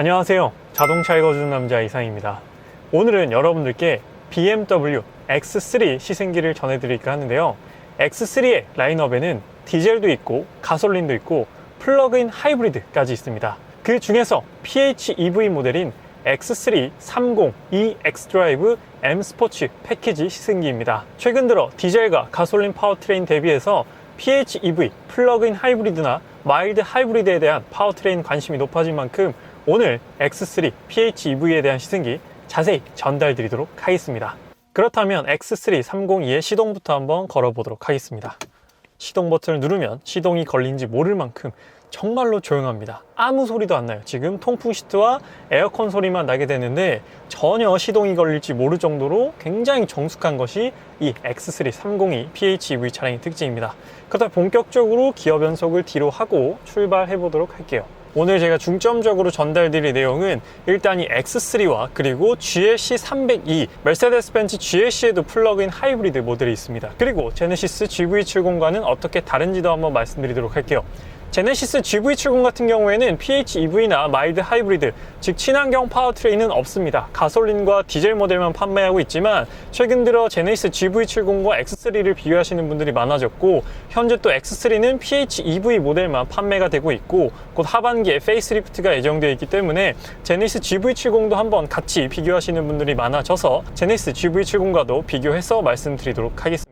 안녕하세요. 자동차 읽어주는 남자 이상입니다. 오늘은 여러분들께 BMW X3 시승기를 전해드릴까 하는데요. X3의 라인업에는 디젤도 있고 가솔린도 있고 플러그인 하이브리드까지 있습니다. 그 중에서 PHEV 모델인 X3 30 e X드라이브 M 스포츠 패키지 시승기입니다. 최근 들어 디젤과 가솔린 파워트레인 대비해서 PHEV, 플러그인 하이브리드나 마일드 하이브리드에 대한 파워트레인 관심이 높아진 만큼 오늘 X3 PHEV에 대한 시승기 자세히 전달 드리도록 하겠습니다. 그렇다면 X3 302의 시동부터 한번 걸어보도록 하겠습니다. 시동 버튼을 누르면 시동이 걸린지 모를 만큼 정말로 조용합니다. 아무 소리도 안 나요. 지금 통풍 시트와 에어컨 소리만 나게 되는데 전혀 시동이 걸릴지 모를 정도로 굉장히 정숙한 것이 이 X3 302 PHEV 차량의 특징입니다. 그렇다 본격적으로 기어 변속을 뒤로 하고 출발해 보도록 할게요. 오늘 제가 중점적으로 전달드릴 내용은 일단 이 X3와 그리고 GLC 302 메르세데스 벤츠 GLC에도 플러그인 하이브리드 모델이 있습니다. 그리고 제네시스 GV70과는 어떻게 다른지도 한번 말씀드리도록 할게요. 제네시스 GV70 같은 경우에는 PHEV나 마일드 하이브리드, 즉 친환경 파워트레인은 없습니다. 가솔린과 디젤 모델만 판매하고 있지만 최근 들어 제네시스 GV70과 X3를 비교하시는 분들이 많아졌고 현재 또 X3는 PHEV 모델만 판매가 되고 있고 곧 하반기에 페이스리프트가 예정되어 있기 때문에 제네시스 GV70도 한번 같이 비교하시는 분들이 많아져서 제네시스 GV70과도 비교해서 말씀드리도록 하겠습니다.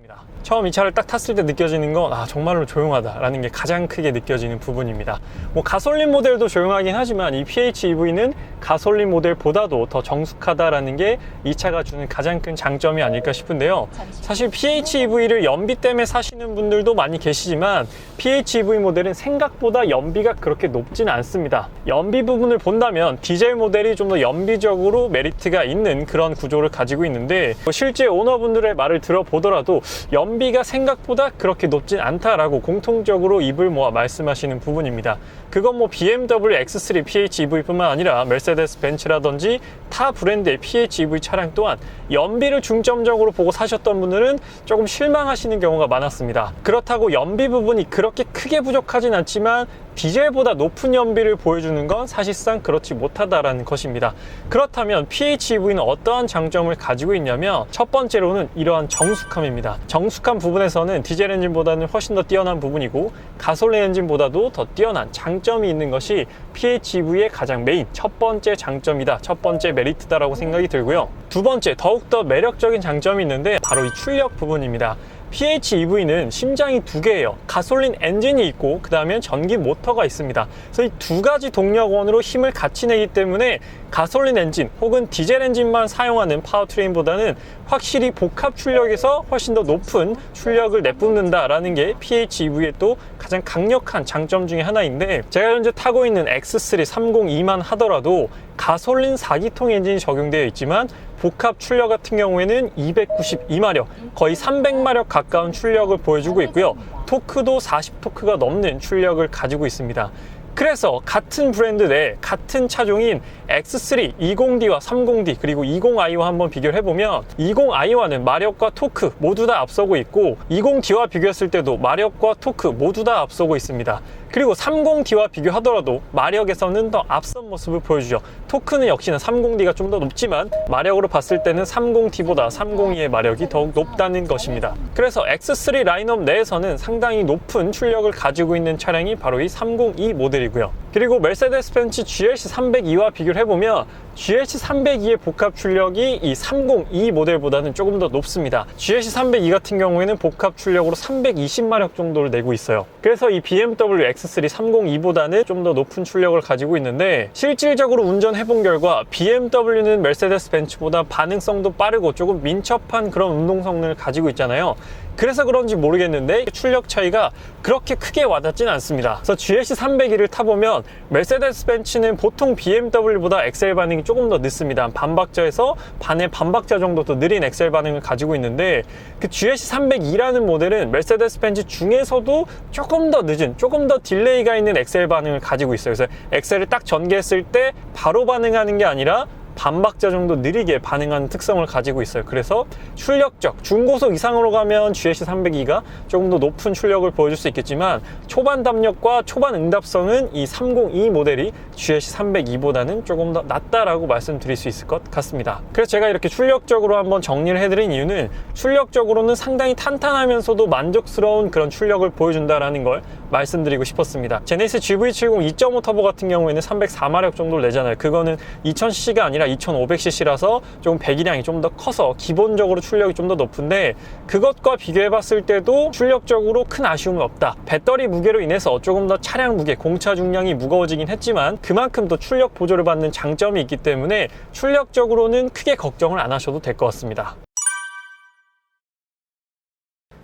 처음 이 차를 딱 탔을 때 느껴지는 건 아, 정말로 조용하다라는 게 가장 크게 느껴지는 부분입니다. 뭐 가솔린 모델도 조용하긴 하지만 이 PHEV는 가솔린 모델보다도 더 정숙하다라는 게 이 차가 주는 가장 큰 장점이 아닐까 싶은데요. 사실 PHEV를 연비 때문에 사시는 분들도 많이 계시지만 PHEV 모델은 생각보다 연비가 그렇게 높지는 않습니다. 연비 부분을 본다면 디젤 모델이 좀 더 연비적으로 메리트가 있는 그런 구조를 가지고 있는데 뭐 실제 오너분들의 말을 들어보더라도 연비 가 생각보다 그렇게 높진 않다라고 공통적으로 입을 모아 말씀하시는 부분입니다. 그건 뭐 BMW X3 PHEV뿐만 아니라 메르세데스 벤츠라든지 타 브랜드의 PHEV 차량 또한 연비를 중점적으로 보고 사셨던 분들은 조금 실망하시는 경우가 많았습니다. 그렇다고 연비 부분이 그렇게 크게 부족하진 않지만 디젤보다 높은 연비를 보여주는 건 사실상 그렇지 못하다라는 것입니다. 그렇다면 PHEV는 어떠한 장점을 가지고 있냐면 첫 번째로는 이러한 정숙함입니다. 정숙한 부분에서는 디젤 엔진보다는 훨씬 더 뛰어난 부분이고 가솔린 엔진보다도 더 뛰어난 장점이 있는 것이 PHEV의 가장 메인 첫 번째 장점이다. 첫 번째 메리트다라고 생각이 들고요. 두 번째 더욱더 매력적인 장점이 있는데 바로 이 출력 부분입니다. PHEV는 심장이 두 개예요. 가솔린 엔진이 있고 그 다음에 전기 모터가 있습니다. 그래서 이 두 가지 동력원으로 힘을 같이 내기 때문에 가솔린 엔진 혹은 디젤 엔진만 사용하는 파워트레인보다는 확실히 복합 출력에서 훨씬 더 높은 출력을 내뿜는다라는 게 PHEV의 또 가장 강력한 장점 중에 하나인데 제가 현재 타고 있는 X3 302만 하더라도 가솔린 4기통 엔진이 적용되어 있지만 복합 출력 같은 경우에는 292마력, 거의 300마력 가까운 출력을 보여주고 있고요. 토크도 40토크가 넘는 출력을 가지고 있습니다. 그래서 같은 브랜드 내 같은 차종인 X3 20D와 30D 그리고 20i와 한번 비교를 해보면 20i와는 마력과 토크 모두 다 앞서고 있고 20D와 비교했을 때도 마력과 토크 모두 다 앞서고 있습니다. 그리고 30D와 비교하더라도 마력에서는 더 앞선 모습을 보여주죠. 토크는 역시나 30D가 좀 더 높지만 마력으로 봤을 때는 30D보다 302의 마력이 더욱 높다는 것입니다. 그래서 X3 라인업 내에서는 상당히 높은 출력을 가지고 있는 차량이 바로 이 302 모델이고 요. 그리고 메르세데스 벤츠 GLC 302와 비교를 해보면 GLC 302의 복합 출력이 이 302 모델보다는 조금 더 높습니다. GLC 302 같은 경우에는 복합 출력으로 320마력 정도를 내고 있어요. 그래서 이 BMW X3 302보다는 좀 더 높은 출력을 가지고 있는데 실질적으로 운전해본 결과 BMW는 메르세데스 벤츠보다 반응성도 빠르고 조금 민첩한 그런 운동 성능을 가지고 있잖아요. 그래서 그런지 모르겠는데 출력 차이가 그렇게 크게 와닿진 않습니다. 그래서 GLC 302를 타보면 메르세데스 벤츠는 보통 BMW보다 엑셀 반응이 조금 더 늦습니다. 반박자에서 반의 반박자 정도 더 느린 엑셀 반응을 가지고 있는데 그 GLC 302라는 모델은 메르세데스 벤츠 중에서도 조금 더 늦은, 조금 더 딜레이가 있는 엑셀 반응을 가지고 있어요. 그래서 엑셀을 딱 전개했을 때 바로 반응하는 게 아니라 반박자 정도 느리게 반응하는 특성을 가지고 있어요. 그래서 출력적, 중고속 이상으로 가면 GSC 302가 조금 더 높은 출력을 보여줄 수 있겠지만 초반 담력과 초반 응답성은 이 302 모델이 GSC 302보다는 조금 더 낫다라고 말씀드릴 수 있을 것 같습니다. 그래서 제가 이렇게 출력적으로 한번 정리를 해드린 이유는 출력적으로는 상당히 탄탄하면서도 만족스러운 그런 출력을 보여준다라는 걸 말씀드리고 싶었습니다. 제네시스 GV70 2.5 터보 같은 경우에는 304마력 정도를 내잖아요. 그거는 2000cc가 아니라 2500cc라서 좀 배기량이 좀 더 커서 기본적으로 출력이 좀 더 높은데 그것과 비교해 봤을 때도 출력적으로 큰 아쉬움은 없다. 배터리 무게로 인해서 조금 더 차량 무게, 공차 중량이 무거워지긴 했지만 그만큼 더 출력 보조를 받는 장점이 있기 때문에 출력적으로는 크게 걱정을 안 하셔도 될 것 같습니다.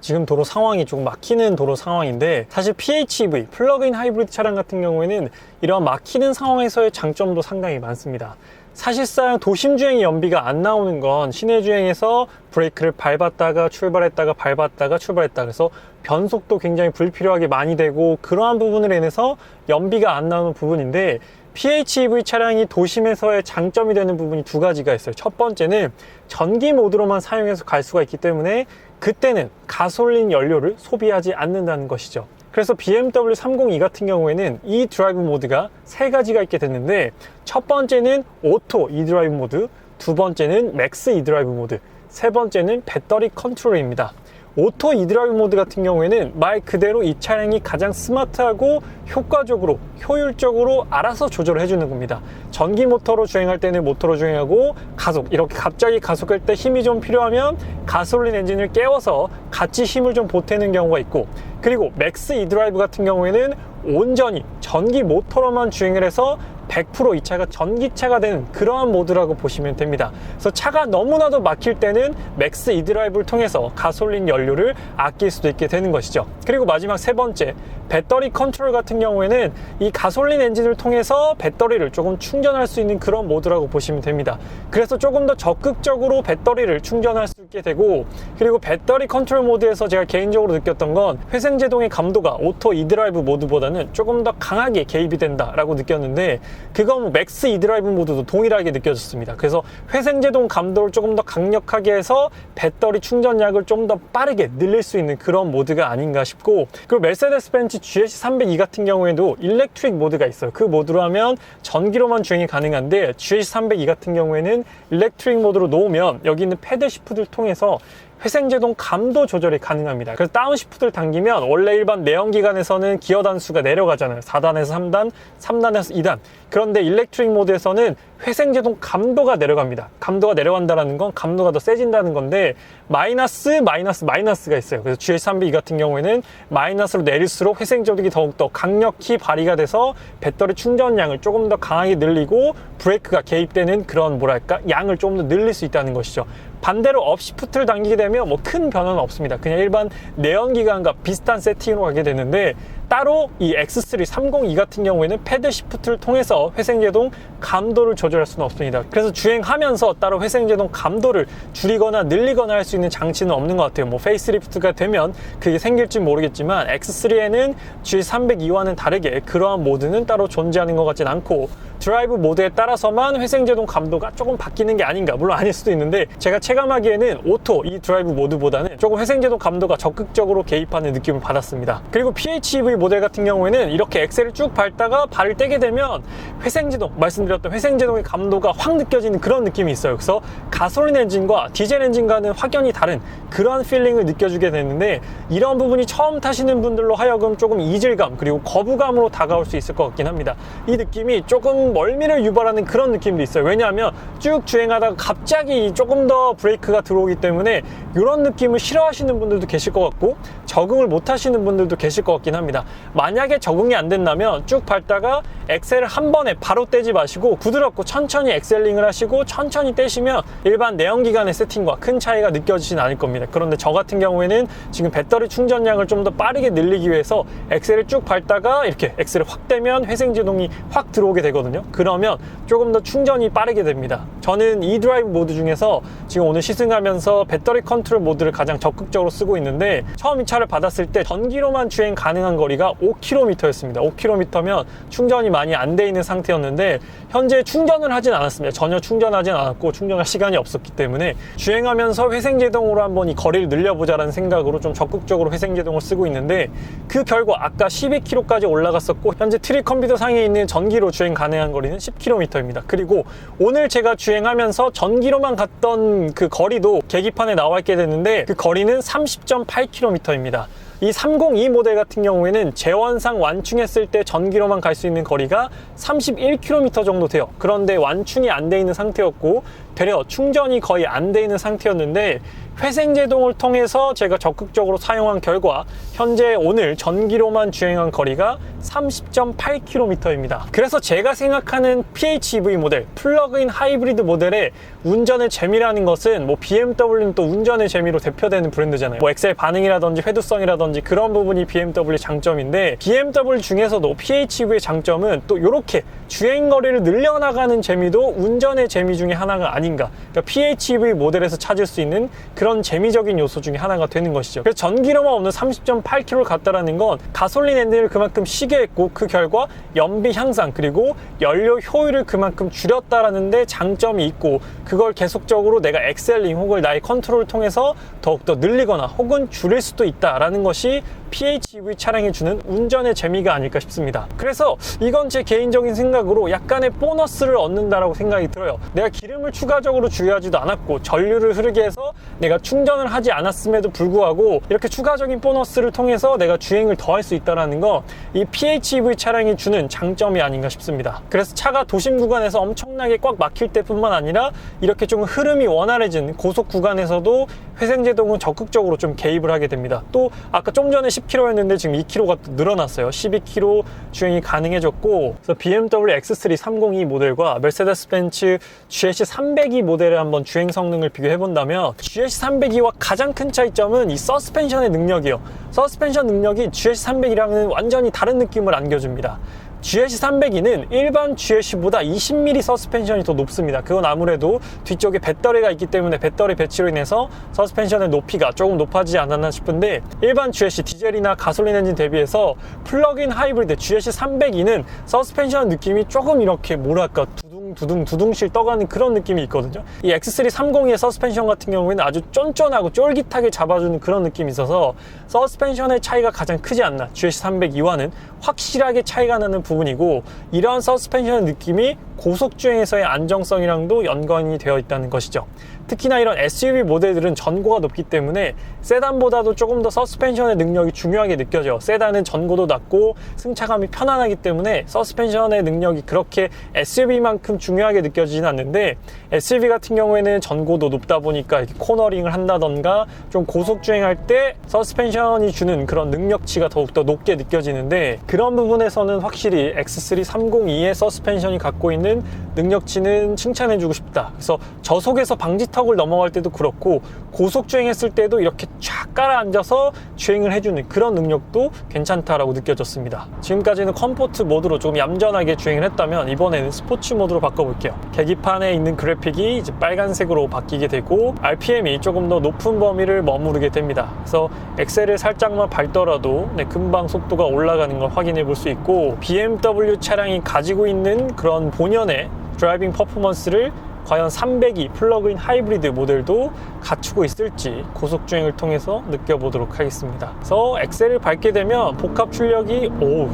지금 도로 상황이 조금 막히는 도로 상황인데 사실 PHEV 플러그인 하이브리드 차량 같은 경우에는 이런 막히는 상황에서의 장점도 상당히 많습니다. 사실상 도심 주행 연비가 안 나오는 건 시내 주행에서 브레이크를 밟았다가 출발했다가 밟았다가 출발했다 그래서 변속도 굉장히 불필요하게 많이 되고 그러한 부분으로 인해서 연비가 안 나오는 부분인데 PHEV 차량이 도심에서의 장점이 되는 부분이 두 가지가 있어요. 첫 번째는 전기 모드로만 사용해서 갈 수가 있기 때문에 그때는 가솔린 연료를 소비하지 않는다는 것이죠. 그래서 BMW 302 같은 경우에는 이 드라이브 모드가 세 가지가 있게 됐는데 첫 번째는 오토 이 드라이브 모드, 두 번째는 맥스 이 드라이브 모드, 세 번째는 배터리 컨트롤입니다. 오토 이드라이브 모드 같은 경우에는 말 그대로 이 차량이 가장 스마트하고 효과적으로 효율적으로 알아서 조절을 해주는 겁니다. 전기 모터로 주행할 때는 모터로 주행하고 가속 이렇게 갑자기 가속할 때 힘이 좀 필요하면 가솔린 엔진을 깨워서 같이 힘을 좀 보태는 경우가 있고 그리고 맥스 이드라이브 같은 경우에는 온전히 전기 모터로만 주행을 해서 100%이 차가 전기차가 되는 그러한 모드라고 보시면 됩니다. 그래서 차가 너무나도 막힐 때는 맥스 이드라이브를 통해서 가솔린 연료를 아낄 수도 있게 되는 것이죠. 그리고 마지막 세 번째, 배터리 컨트롤 같은 경우에는 이 가솔린 엔진을 통해서 배터리를 조금 충전할 수 있는 그런 모드라고 보시면 됩니다. 그래서 조금 더 적극적으로 배터리를 충전할 수 있게 되고 그리고 배터리 컨트롤 모드에서 제가 개인적으로 느꼈던 건 회생제동의 감도가 오토 이드라이브 모드보다는 조금 더 강하게 개입이 된다라고 느꼈는데 그건 뭐 맥스 이드라이브 모드도 동일하게 느껴졌습니다. 그래서 회생제동 감도를 조금 더 강력하게 해서 배터리 충전량을 좀 더 빠르게 늘릴 수 있는 그런 모드가 아닌가 싶고 그리고 메르세데스 벤츠 GLC 302 같은 경우에도 일렉트릭 모드가 있어요. 그 모드로 하면 전기로만 주행이 가능한데 GLC 302 같은 경우에는 일렉트릭 모드로 놓으면 여기 있는 패드 시프트를 통해서 회생제동 감도 조절이 가능합니다. 그래서 다운시프트를 당기면 원래 일반 내연기관에서는 기어 단수가 내려가잖아요. 4단에서 3단, 3단에서 2단. 그런데 일렉트릭 모드에서는 회생제동 감도가 내려갑니다. 감도가 내려간다는 건 감도가 더 세진다는 건데 마이너스, 마이너스, 마이너스가 있어요. 그래서 GS3B 같은 경우에는 마이너스로 내릴수록 회생제동이 더욱더 강력히 발휘가 돼서 배터리 충전량을 조금 더 강하게 늘리고 브레이크가 개입되는 그런 뭐랄까 양을 조금 더 늘릴 수 있다는 것이죠. 반대로 업시프트를 당기게 되면 뭐 큰 변화는 없습니다. 그냥 일반 내연기관과 비슷한 세팅으로 가게 되는데 따로 이 X3 302 같은 경우에는 패드 시프트를 통해서 회생제동 감도를 조절할 수는 없습니다. 그래서 주행하면서 따로 회생제동 감도를 줄이거나 늘리거나 할 수 있는 장치는 없는 것 같아요. 뭐 페이스리프트가 되면 그게 생길지 모르겠지만 X3에는 G302와는 다르게 그러한 모드는 따로 존재하는 것 같진 않고 드라이브 모드에 따라서만 회생제동 감도가 조금 바뀌는 게 아닌가. 물론 아닐 수도 있는데 제가 체감하기에는 오토 이 드라이브 모드보다는 조금 회생제동 감도가 적극적으로 개입하는 느낌을 받았습니다. 그리고 PHEV 모델 같은 경우에는 이렇게 엑셀을 쭉 밟다가 발을 떼게 되면 회생제동 말씀드렸던 회생제동의 감도가 확 느껴지는 그런 느낌이 있어요. 그래서 가솔린 엔진과 디젤 엔진과는 확연히 다른 그러한 필링을 느껴주게 되는데 이런 부분이 처음 타시는 분들로 하여금 조금 이질감 그리고 거부감으로 다가올 수 있을 것 같긴 합니다. 이 느낌이 조금 멀미를 유발하는 그런 느낌도 있어요. 왜냐하면 쭉 주행하다가 갑자기 조금 더 브레이크가 들어오기 때문에 이런 느낌을 싫어하시는 분들도 계실 것 같고 적응을 못 하시는 분들도 계실 것 같긴 합니다. 만약에 적응이 안 된다면 쭉 밟다가 엑셀을 한 번에 바로 떼지 마시고 부드럽고 천천히 엑셀링을 하시고 천천히 떼시면 일반 내연기관의 세팅과 큰 차이가 느껴지진 않을 겁니다. 그런데 저 같은 경우에는 지금 배터리 충전량을 좀 더 빠르게 늘리기 위해서 엑셀을 쭉 밟다가 이렇게 엑셀을 확 떼면 회생 제동이 확 들어오게 되거든요. 그러면 조금 더 충전이 빠르게 됩니다. 저는 이 드라이브 모드 중에서 지금 오늘 시승하면서 배터리 컨트롤 모드를 가장 적극적으로 쓰고 있는데 처음 이 차를 받았을 때 전기로만 주행 가능한 거리가 5km였습니다. 5km면 충전이 많이 안 돼 있는 상태였는데 현재 충전을 하진 않았습니다. 전혀 충전하진 않았고 충전할 시간이 없었기 때문에 주행하면서 회생제동으로 한번 이 거리를 늘려보자라는 생각으로 좀 적극적으로 회생제동을 쓰고 있는데 그 결과 아까 12km까지 올라갔었고 현재 트릭 컴퓨터 상에 있는 전기로 주행 가능한 거리는 10km입니다. 그리고 오늘 제가 주행하면서 전기로만 갔던 그 거리도 계기판에 나와 있게 됐는데 그 거리는 30.8km입니다. 이302 모델 같은 경우에는 재원상 완충했을 때 전기로만 갈 수 있는 거리가 31km 정도 돼요. 그런데 완충이 안 돼 있는 상태였고 되려 충전이 거의 안 돼 있는 상태였는데 회생제동을 통해서 제가 적극적으로 사용한 결과 현재 오늘 전기로만 주행한 거리가 30.8km입니다. 그래서 제가 생각하는 PHEV 모델, 플러그인 하이브리드 모델의 운전의 재미라는 것은 뭐 BMW는 또 운전의 재미로 대표되는 브랜드잖아요. 뭐 엑셀 반응이라든지 회두성이라든지 그런 부분이 BMW 장점인데 BMW 중에서도 PHEV의 장점은 또 이렇게 주행 거리를 늘려나가는 재미도 운전의 재미 중에 하나가 아 닌가. 그러니까 PHEV 모델에서 찾을 수 있는 그런 재미적인 요소 중에 하나가 되는 것이죠. 그래서 전기로만 없는 30.8km를 갔다라는 건 가솔린 엔진을 그만큼 쉬게 했고 그 결과 연비 향상 그리고 연료 효율을 그만큼 줄였다라는 데 장점이 있고 그걸 계속적으로 내가 엑셀링 혹은 나의 컨트롤을 통해서 더욱더 늘리거나 혹은 줄일 수도 있다라는 것이 PHEV 차량이 주는 운전의 재미가 아닐까 싶습니다. 그래서 이건 제 개인적인 생각으로 약간의 보너스를 얻는다라고 생각이 들어요. 내가 기름을 추가적으로 주유하지도 않았고 전류를 흐르게 해서 내가 충전을 하지 않았음에도 불구하고 이렇게 추가적인 보너스를 통해서 내가 주행을 더 할 수 있다는 거이 PHEV 차량이 주는 장점이 아닌가 싶습니다. 그래서 차가 도심 구간에서 엄청나게 꽉 막힐 때뿐만 아니라 이렇게 좀 흐름이 원활해진 고속 구간에서도 회생제동은 적극적으로 좀 개입을 하게 됩니다. 또 아까 좀 전에 10km였는데 지금 2km가 늘어났어요. 12km 주행이 가능해졌고 그래서 BMW X3 302 모델과 메르세데스 벤츠 GLC 302 모델의 한번 주행 성능을 비교해 본다면 302와 가장 큰 차이점은 이 서스펜션의 능력이요. 서스펜션 능력이 GLC 300이랑은 완전히 다른 느낌을 안겨줍니다. GLC 302는 일반 GLC보다 20mm 서스펜션이 더 높습니다. 그건 아무래도 뒤쪽에 배터리가 있기 때문에 배터리 배치로 인해서 서스펜션의 높이가 조금 높아지지 않았나 싶은데 일반 GLC 디젤이나 가솔린 엔진 대비해서 플러그인 하이브리드 GLC 302는 서스펜션 느낌이 조금 이렇게 뭐랄까 두둥 두둥 두둥실 떠가는 그런 느낌이 있거든요. 이 X3 302의 서스펜션 같은 경우에는 아주 쫀쫀하고 쫄깃하게 잡아주는 그런 느낌이 있어서 서스펜션의 차이가 가장 크지 않나 GLC 302와는 확실하게 차이가 나는 부분이고 이러한 서스펜션의 느낌이 고속주행에서의 안정성이랑도 연관이 되어 있다는 것이죠. 특히나 이런 SUV 모델들은 전고가 높기 때문에 세단보다도 조금 더 서스펜션의 능력이 중요하게 느껴져요. 세단은 전고도 낮고 승차감이 편안하기 때문에 서스펜션의 능력이 그렇게 SUV만큼 중요하게 느껴지진 않는데 SUV 같은 경우에는 전고도 높다 보니까 코너링을 한다던가 좀 고속 주행할 때 서스펜션이 주는 그런 능력치가 더욱더 높게 느껴지는데 그런 부분에서는 확실히 X3 302의 서스펜션이 갖고 있는 능력치는 칭찬해주고 싶다. 그래서 저속에서 방지턱을 넘어갈 때도 그렇고 고속 주행했을 때도 이렇게 쫙 깔아앉아서 주행을 해주는 그런 능력도 괜찮다라고 느껴졌습니다. 지금까지는 컴포트 모드로 조금 얌전하게 주행을 했다면 이번에는 스포츠 모드로 바꿔 볼게요. 계기판에 있는 그래픽이 이제 빨간색으로 바뀌게 되고 RPM이 조금 더 높은 범위를 머무르게 됩니다. 그래서 엑셀을 살짝만 밟더라도 네, 금방 속도가 올라가는 걸 확인해 볼 수 있고 BMW 차량이 가지고 있는 그런 본연의 드라이빙 퍼포먼스를 과연 302 플러그인 하이브리드 모델도 갖추고 있을지 고속주행을 통해서 느껴보도록 하겠습니다. 그래서 엑셀을 밟게 되면 복합 출력이 오우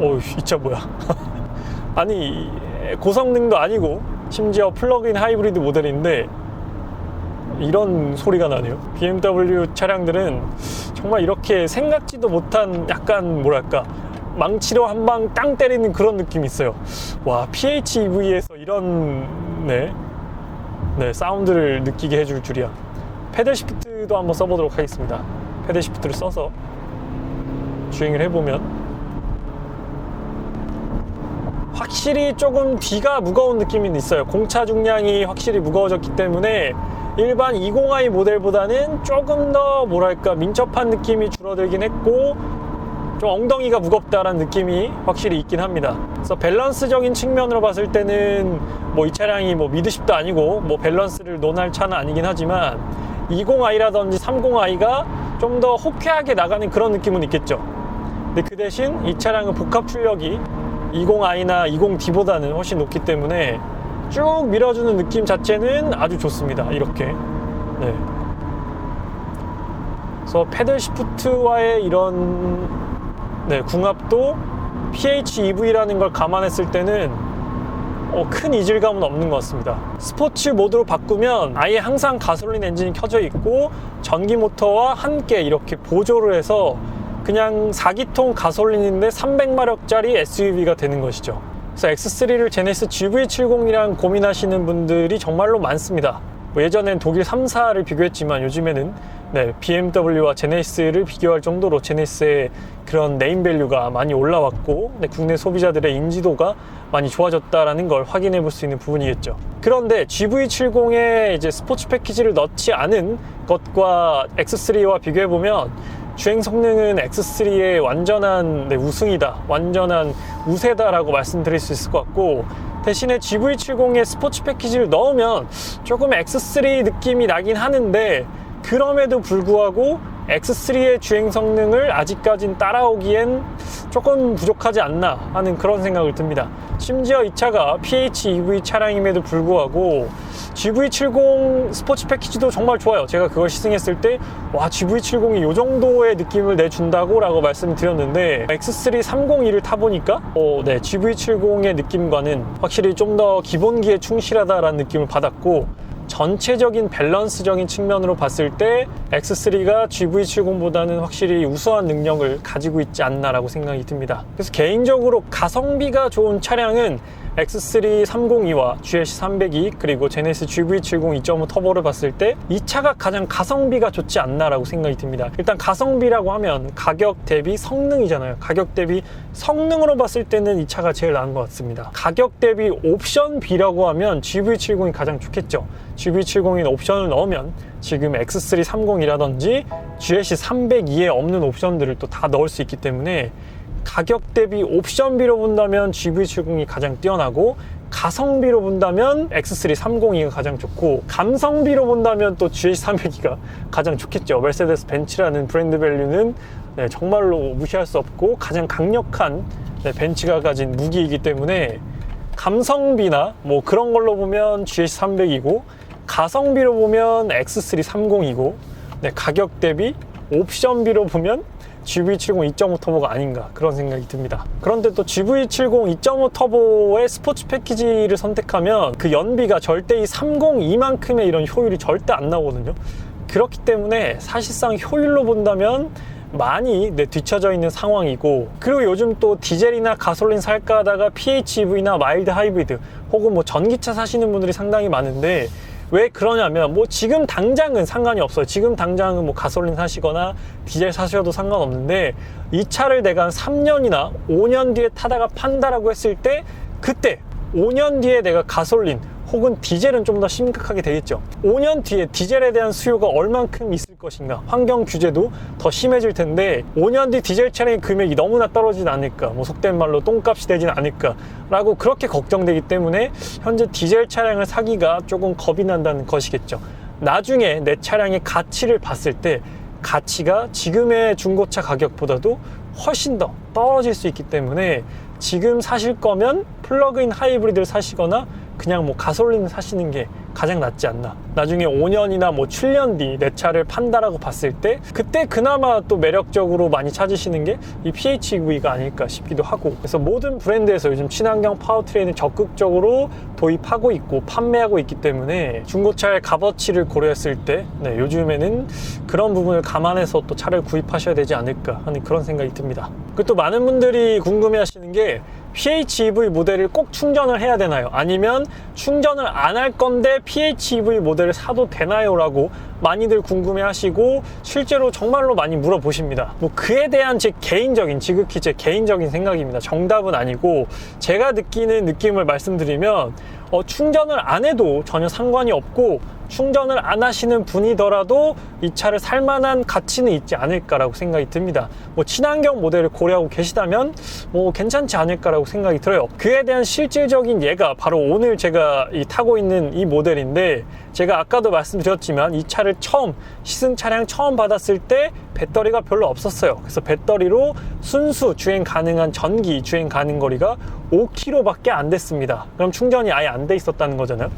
오우 이 차 뭐야 아니 고성능도 아니고 심지어 플러그인 하이브리드 모델인데 이런 소리가 나네요. BMW 차량들은 정말 이렇게 생각지도 못한 약간 뭐랄까 망치로 한 방 땅 때리는 그런 느낌이 있어요. 와 PHEV에서 이런 네, 네 사운드를 느끼게 해줄 줄이야. 패들 시프트도 한번 써보도록 하겠습니다. 패들 시프트를 써서 주행을 해보면 확실히 조금 뒤가 무거운 느낌이 있어요. 공차 중량이 확실히 무거워졌기 때문에 일반 20i 모델보다는 조금 더 뭐랄까 민첩한 느낌이 줄어들긴 했고 좀 엉덩이가 무겁다라는 느낌이 확실히 있긴 합니다. 그래서 밸런스적인 측면으로 봤을 때는 뭐 이 차량이 뭐 미드십도 아니고 뭐 밸런스를 논할 차는 아니긴 하지만 20i라든지 30i가 좀 더 호쾌하게 나가는 그런 느낌은 있겠죠. 근데 그 대신 이 차량은 복합 출력이 20i나 20D보다는 훨씬 높기 때문에 쭉 밀어주는 느낌 자체는 아주 좋습니다. 이렇게. 네. 그래서 패들 시프트와의 이런 네, 궁합도 PHEV라는 걸 감안했을 때는 어, 큰 이질감은 없는 것 같습니다. 스포츠 모드로 바꾸면 아예 항상 가솔린 엔진이 켜져 있고 전기 모터와 함께 이렇게 보조를 해서 그냥 4기통 가솔린인데 300마력짜리 SUV가 되는 것이죠. 그래서 X3를 제네시스 GV70이랑 고민하시는 분들이 정말로 많습니다. 뭐 예전엔 독일 3사를 비교했지만 요즘에는 네, BMW와 제네시스를 비교할 정도로 제네시스의 그런 네임밸류가 많이 올라왔고 네, 국내 소비자들의 인지도가 많이 좋아졌다라는 걸 확인해 볼 수 있는 부분이겠죠. 그런데 GV70에 이제 스포츠 패키지를 넣지 않은 것과 X3와 비교해 보면 주행 성능은 X3의 완전한 네, 우승이다, 완전한 우세다라고 말씀드릴 수 있을 것 같고 대신에 GV70에 스포츠 패키지를 넣으면 조금 X3 느낌이 나긴 하는데 그럼에도 불구하고 X3의 주행 성능을 아직까진 따라오기엔 조금 부족하지 않나 하는 그런 생각을 듭니다. 심지어 이 차가 PHEV 차량임에도 불구하고 GV70 스포츠 패키지도 정말 좋아요. 제가 그걸 시승했을 때, 와, GV70이 이 정도의 느낌을 내준다고 라고 말씀을 드렸는데, X3 302를 타보니까, 어, 네, GV70의 느낌과는 확실히 좀 더 기본기에 충실하다라는 느낌을 받았고, 전체적인 밸런스적인 측면으로 봤을 때 X3가 GV70보다는 확실히 우수한 능력을 가지고 있지 않나라고 생각이 듭니다. 그래서 개인적으로 가성비가 좋은 차량은 X3 302와 GLC 302 그리고 제네시스 GV70 2.5 터보를 봤을 때 이 차가 가장 가성비가 좋지 않나라고 생각이 듭니다. 일단 가성비라고 하면 가격 대비 성능이잖아요. 가격 대비 성능으로 봤을 때는 이 차가 제일 나은 것 같습니다. 가격 대비 옵션 B라고 하면 GV70이 가장 좋겠죠. GV70인 옵션을 넣으면 지금 X3 30이라든지 GLC 302에 없는 옵션들을 또 다 넣을 수 있기 때문에 가격 대비 옵션비로 본다면 GV70이 가장 뛰어나고 가성비로 본다면 X3 302가 가장 좋고 감성비로 본다면 또 GH302가 가장 좋겠죠. 메르세데스 벤츠라는 브랜드 밸류는 네, 정말로 무시할 수 없고 가장 강력한 네, 벤츠가 가진 무기이기 때문에 감성비나 뭐 그런 걸로 보면 GH300이고 가성비로 보면 X3 30이고 네, 가격 대비 옵션비로 보면 GV70 2.5 터보가 아닌가 그런 생각이 듭니다. 그런데 또 GV70 2.5 터보의 스포츠 패키지를 선택하면 그 연비가 절대 이 302만큼의 이런 효율이 절대 안 나오거든요. 그렇기 때문에 사실상 효율로 본다면 많이 네, 뒤처져 있는 상황이고 그리고 요즘 또 디젤이나 가솔린 살까 하다가 PHEV나 마일드 하이브리드 혹은 뭐 전기차 사시는 분들이 상당히 많은데 왜 그러냐면 뭐 지금 당장은 상관이 없어요. 지금 당장은 뭐 가솔린 사시거나 디젤 사셔도 상관없는데 이 차를 내가 한 3년이나 5년 뒤에 타다가 판다라고 했을 때 그때 5년 뒤에 내가 가솔린 혹은 디젤은 좀 더 심각하게 되겠죠. 5년 뒤에 디젤에 대한 수요가 얼만큼 있을 것인가. 환경 규제도 더 심해질 텐데 5년 뒤 디젤 차량의 금액이 너무나 떨어지지 않을까. 뭐 속된 말로 똥값이 되진 않을까라고 그렇게 걱정되기 때문에 현재 디젤 차량을 사기가 조금 겁이 난다는 것이겠죠. 나중에 내 차량의 가치를 봤을 때 가치가 지금의 중고차 가격보다도 훨씬 더 떨어질 수 있기 때문에 지금 사실 거면 플러그인 하이브리드를 사시거나 그냥 뭐 가솔린 사시는 게 가장 낫지 않나. 나중에 5년이나 뭐 7년 뒤 내 차를 판다라고 봤을 때 그때 그나마 또 매력적으로 많이 찾으시는 게 이 PHEV가 아닐까 싶기도 하고 그래서 모든 브랜드에서 요즘 친환경 파워트레인을 적극적으로 도입하고 있고 판매하고 있기 때문에 중고차의 값어치를 고려했을 때 네, 요즘에는 그런 부분을 감안해서 또 차를 구입하셔야 되지 않을까 하는 그런 생각이 듭니다. 그리고 또 많은 분들이 궁금해 하시는 게 PHEV 모델을 꼭 충전을 해야 되나요? 아니면 충전을 안 할 건데 PHEV 모델을 사도 되나요? 라고 많이들 궁금해 하시고 실제로 정말로 많이 물어보십니다. 뭐 그에 대한 제 개인적인 지극히 제 개인적인 생각입니다. 정답은 아니고 제가 느끼는 느낌을 말씀드리면 어, 충전을 안 해도 전혀 상관이 없고 충전을 안 하시는 분이더라도 이 차를 살 만한 가치는 있지 않을까라고 생각이 듭니다. 뭐 친환경 모델을 고려하고 계시다면 뭐 괜찮지 않을까라고 생각이 들어요. 그에 대한 실질적인 예가 바로 오늘 제가 이 타고 있는 이 모델인데 제가 아까도 말씀드렸지만 이 차를 처음 시승 차량 처음 받았을 때 배터리가 별로 없었어요. 그래서 배터리로 순수 주행 가능한 전기 주행 가능 거리가 5km밖에 안 됐습니다. 그럼 충전이 아예 안 돼 있었다는 거잖아요.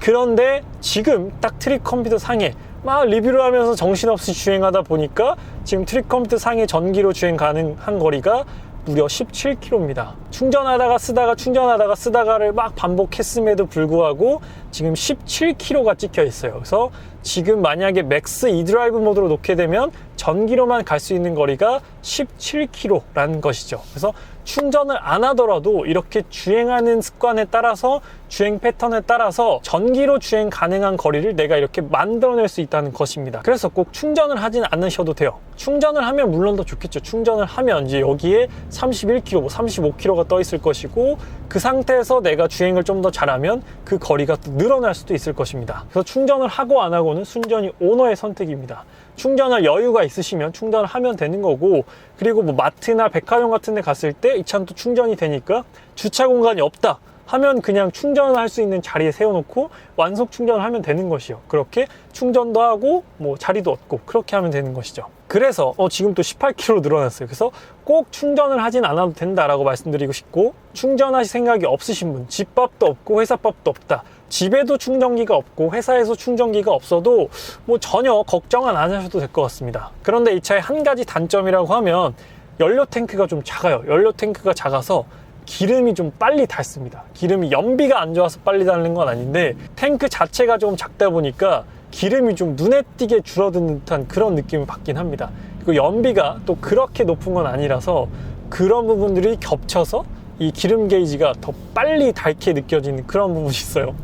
그런데 지금 딱 트릭 컴퓨터 상에 막 리뷰를 하면서 정신없이 주행하다 보니까 지금 트릭 컴퓨터 상의 전기로 주행 가능한 거리가 무려 17km입니다. 충전하다가 쓰다가 충전하다가 쓰다가를 막 반복했음에도 불구하고 지금 17km가 찍혀 있어요. 그래서 지금 만약에 맥스 이드라이브 모드로 놓게 되면 전기로만 갈 수 있는 거리가 17km라는 것이죠. 그래서 충전을 안 하더라도 이렇게 주행하는 습관에 따라서 주행 패턴에 따라서 전기로 주행 가능한 거리를 내가 이렇게 만들어낼 수 있다는 것입니다. 그래서 꼭 충전을 하진 않으셔도 돼요. 충전을 하면 물론 더 좋겠죠. 충전을 하면 이제 여기에 31km, 뭐 35km가 떠 있을 것이고 그 상태에서 내가 주행을 좀 더 잘하면 그 거리가 또 늘어날 수도 있을 것입니다. 그래서 충전을 하고 안 하고 는 순전히 오너의 선택입니다. 충전할 여유가 있으시면 충전을 하면 되는 거고 그리고 뭐 마트나 백화점 같은 데 갔을 때 이 차는 또 충전이 되니까 주차 공간이 없다 하면 그냥 충전을 할 수 있는 자리에 세워놓고 완속 충전을 하면 되는 것이요. 그렇게 충전도 하고 뭐 자리도 얻고 그렇게 하면 되는 것이죠. 그래서 어, 지금 또 18km 늘어났어요. 그래서 꼭 충전을 하진 않아도 된다라고 말씀드리고 싶고 충전하실 생각이 없으신 분, 집밥도 없고 회사밥도 없다. 집에도 충전기가 없고 회사에서 충전기가 없어도 뭐 전혀 걱정은 안 하셔도 될 것 같습니다. 그런데 이 차의 한 가지 단점이라고 하면 연료 탱크가 좀 작아요. 연료 탱크가 작아서 기름이 좀 빨리 닳습니다. 기름이 연비가 안 좋아서 빨리 닳는 건 아닌데 탱크 자체가 좀 작다 보니까 기름이 좀 눈에 띄게 줄어드는 듯한 그런 느낌을 받긴 합니다. 그리고 연비가 또 그렇게 높은 건 아니라서 그런 부분들이 겹쳐서 이 기름 게이지가 더 빨리 닳게 느껴지는 그런 부분이 있어요.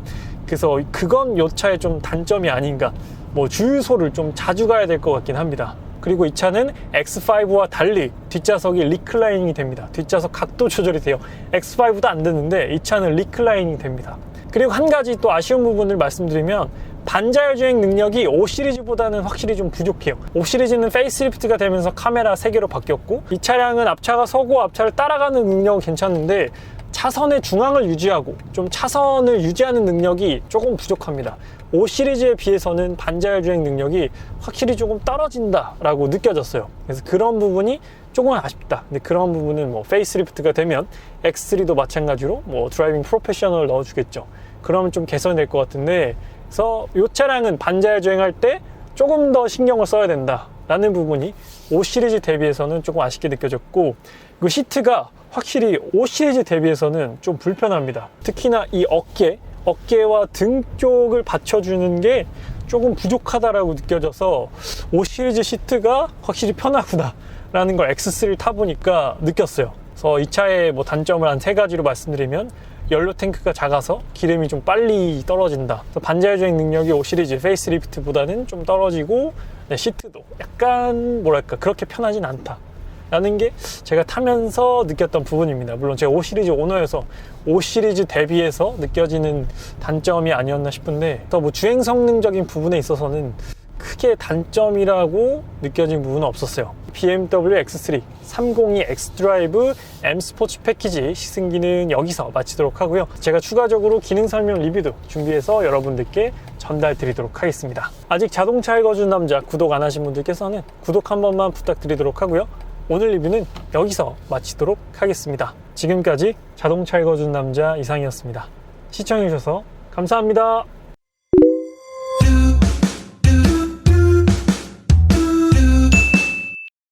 그래서 그건 요 차의 좀 단점이 아닌가. 뭐 주유소를 좀 자주 가야 될 것 같긴 합니다. 그리고 이 차는 X5와 달리 뒷좌석이 리클라이닝이 됩니다. 뒷좌석 각도 조절이 돼요. X5도 안 되는데 이 차는 리클라이닝이 됩니다. 그리고 한 가지 또 아쉬운 부분을 말씀드리면 반자율 주행 능력이 5 시리즈보다는 확실히 좀 부족해요. 5 시리즈는 페이스리프트가 되면서 카메라 3개로 바뀌었고 이 차량은 앞차가 서고 앞차를 따라가는 능력은 괜찮은데 차선의 중앙을 유지하고 좀 차선을 유지하는 능력이 조금 부족합니다. 5 시리즈에 비해서는 반자율 주행 능력이 확실히 조금 떨어진다라고 느껴졌어요. 그래서 그런 부분이 조금 아쉽다. 근데 그런 부분은 뭐 페이스리프트가 되면 X3도 마찬가지로 뭐 드라이빙 프로페셔널을 넣어주겠죠. 그러면 좀 개선될 것 같은데 그래서 이 차량은 반자율 주행할 때 조금 더 신경을 써야 된다라는 부분이 5 시리즈 대비해서는 조금 아쉽게 느껴졌고 그 시트가 확실히 5 시리즈 대비해서는 좀 불편합니다. 특히나 이 어깨, 어깨와 등 쪽을 받쳐주는 게 조금 부족하다라고 느껴져서 5 시리즈 시트가 확실히 편하구나 라는 걸 X3를 타보니까 느꼈어요. 그래서 이 차의 뭐 단점을 한 세 가지로 말씀드리면 연료 탱크가 작아서 기름이 좀 빨리 떨어진다. 반자율 주행 능력이 5 시리즈 페이스리프트보다는 좀 떨어지고 네, 시트도 약간 뭐랄까 그렇게 편하진 않다. 라는 게 제가 타면서 느꼈던 부분입니다. 물론 제가 5 시리즈 오너여서 5 시리즈 대비해서 느껴지는 단점이 아니었나 싶은데 또뭐 주행 성능적인 부분에 있어서는 크게 단점이라고 느껴진 부분은 없었어요. BMW X3 302 X 드라이브 M 스포츠 패키지 시승 기는 여기서 마치도록 하고요. 제가 추가적으로 기능 설명 리뷰도 준비해서 여러분들께 전달 드리도록 하겠습니다. 아직 자동차 읽어준 남자 구독 안 하신 분들께서는 구독 한 번만 부탁드리도록 하고요. 오늘 리뷰는 여기서 마치도록 하겠습니다. 지금까지 자동차 읽어준 남자 이상이었습니다. 시청해주셔서 감사합니다.